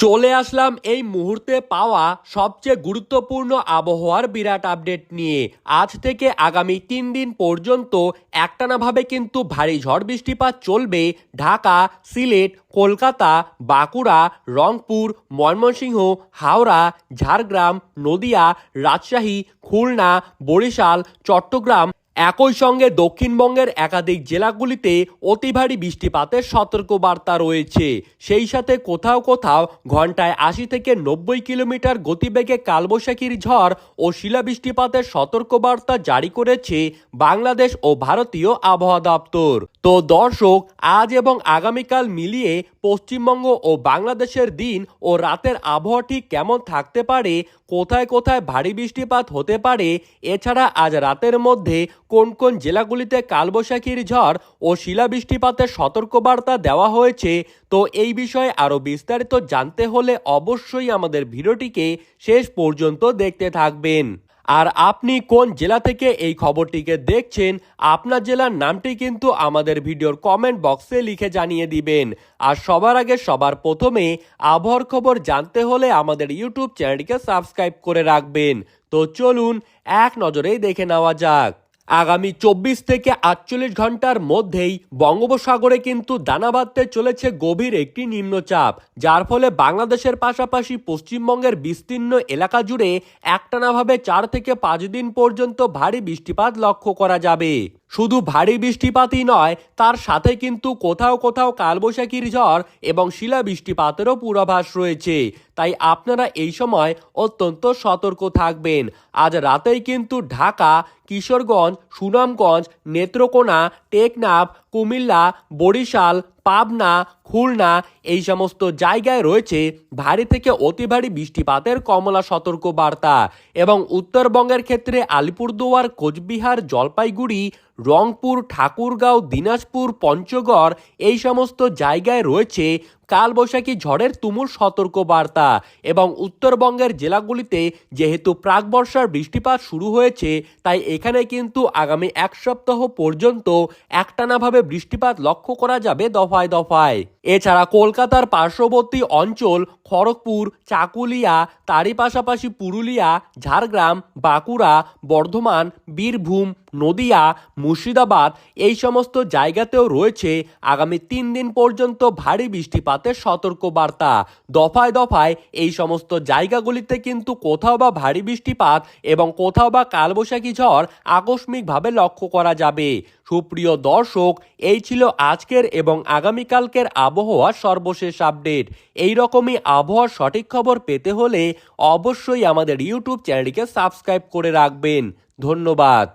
চলে আসলাম এই মুহূর্তে পাওয়া সবচেয়ে গুরুত্বপূর্ণ আবহাওয়ার বিরাট আপডেট নিয়ে। আজ থেকে আগামী তিন দিন পর্যন্ত একটানাভাবে কিন্তু ভারী ঝড় বৃষ্টিপাত চলবে ঢাকা, সিলেট, কলকাতা, বাঁকুড়া, রংপুর, ময়মনসিংহ, হাওড়া, ঝাড়গ্রাম, নদিয়া, রাজশাহী, খুলনা, বরিশাল, চট্টগ্রাম একই সঙ্গে দক্ষিণবঙ্গের একাধিক জেলাগুলিতে অতি ভারী বৃষ্টিপাতের সতর্কবার্তা রয়েছে। সেই সাথে কোথাও কোথাও ঘন্টায় আশি থেকে নব্বই কিলোমিটার গতিবেগে কালবৈশাখীর ঝড় ও শিলাবৃষ্টিপাতের সতর্কবার্তা জারি করেছে বাংলাদেশ ও ভারতীয় আবহাওয়া দপ্তর। তো দর্শক, আজ এবং আগামীকাল মিলিয়ে পশ্চিমবঙ্গ ও বাংলাদেশের দিন ও রাতের আবহাওয়া ঠিক কেমন থাকতে পারে, কোথায় কোথায় ভারী বৃষ্টিপাত হতে পারে, এছাড়া আজ রাতের মধ্যে কোন কোন জেলাগুলিতে কালবৈশাখীর ঝড় ও শিলাবৃষ্টিপাতের সতর্কবার্তা দেওয়া হয়েছে, তো এই বিষয়ে আরও বিস্তারিত জানতে হলে অবশ্যই আমাদের ভিডিওটিকে শেষ পর্যন্ত দেখতে থাকবেন। আর আপনি কোন জেলা থেকে এই খবরটিকে দেখছেন, আপনার জেলার নামটি কিন্তু আমাদের ভিডিওর কমেন্ট বক্সে লিখে জানিয়ে দিবেন। আর সবার আগে সবার প্রথমে আবহাওয়ার খবর জানতে হলে আমাদের ইউটিউব চ্যানেলটিকে সাবস্ক্রাইব করে রাখবেন। তো চলুন, এক নজরেই দেখে নেওয়া যাক। আগামী চব্বিশ থেকে আটচল্লিশ ঘণ্টার মধ্যেই বঙ্গোপসাগরে কিন্তু দানা বাঁধতে চলেছে গভীর একটি নিম্নচাপ, যার ফলে বাংলাদেশের পাশাপাশি পশ্চিমবঙ্গের বিস্তীর্ণ এলাকা জুড়ে একটানাভাবে চার থেকে পাঁচ দিন পর্যন্ত ভারী বৃষ্টিপাত লক্ষ্য করা যাবে। শুধু ভারী বৃষ্টিপাতই নয়, তার সাথে কিন্তু কোথাও কোথাও কালবৈশাখীর ঝড় এবং শিলা বৃষ্টিপাতেরও পূর্বাভাস রয়েছে। তাই আপনারা এই সময় অত্যন্ত সতর্ক থাকবেন। আজ রাতেই কিন্তু ঢাকা, কিশোরগঞ্জ সুনামগঞ্জ নেত্রকোনা টেকনাফ কুমিল্লা, বরিশাল, পাবনা, খুলনা এই সমস্ত জায়গায় রয়েছে ভারী থেকে অতি ভারী বৃষ্টিপাতের কমলা সতর্ক বার্তা এবং উত্তরবঙ্গের ক্ষেত্রে আলিপুরদুয়ার, কোচবিহার, জলপাইগুড়ি, রংপুর, ঠাকুরগাঁও, দিনাজপুর, পঞ্চগড় এই সমস্ত জায়গায় রয়েছে কালবৈশাখী ঝড়ের তুমুল সতর্ক বার্তা এবং উত্তরবঙ্গের জেলাগুলিতে যেহেতু প্রাক বর্ষার বৃষ্টিপাত শুরু হয়েছে, তাই এখানে কিন্তু আগামী এক সপ্তাহ পর্যন্ত একটানাভাবে বৃষ্টিপাত লক্ষ্য করা যাবে দফায় দফায়। এছাড়া কলকাতার পার্শ্ববর্তী অঞ্চল খড়গপুর, চাকুলিয়া, তারই পাশাপাশি পুরুলিয়া, ঝাড়গ্রাম, বাঁকুড়া, বর্ধমান, বীরভূম, নদিয়া, মুর্শিদাবাদ এই সমস্ত জায়গাতেও রয়েছে আগামী তিন দিন পর্যন্ত ভারী বৃষ্টিপাতের সতর্ক বার্তা দফায় দফায় এই সমস্ত জায়গাগুলিতে কিন্তু কোথাও বা ভারী বৃষ্টিপাত এবং কোথাও বা কালবৈশাখী ঝড় আকস্মিকভাবে লক্ষ্য করা যাবে। সুপ্রিয় দর্শক, এই ছিল আজকের এবং আগামীকালকের আবহাওয়ার সর্বশেষ আপডেট। এই রকমই আবহাওয়ার সঠিক খবর পেতে হলে অবশ্যই আমাদের ইউটিউব চ্যানেলটিকে সাবস্ক্রাইব করে রাখবেন। ধন্যবাদ।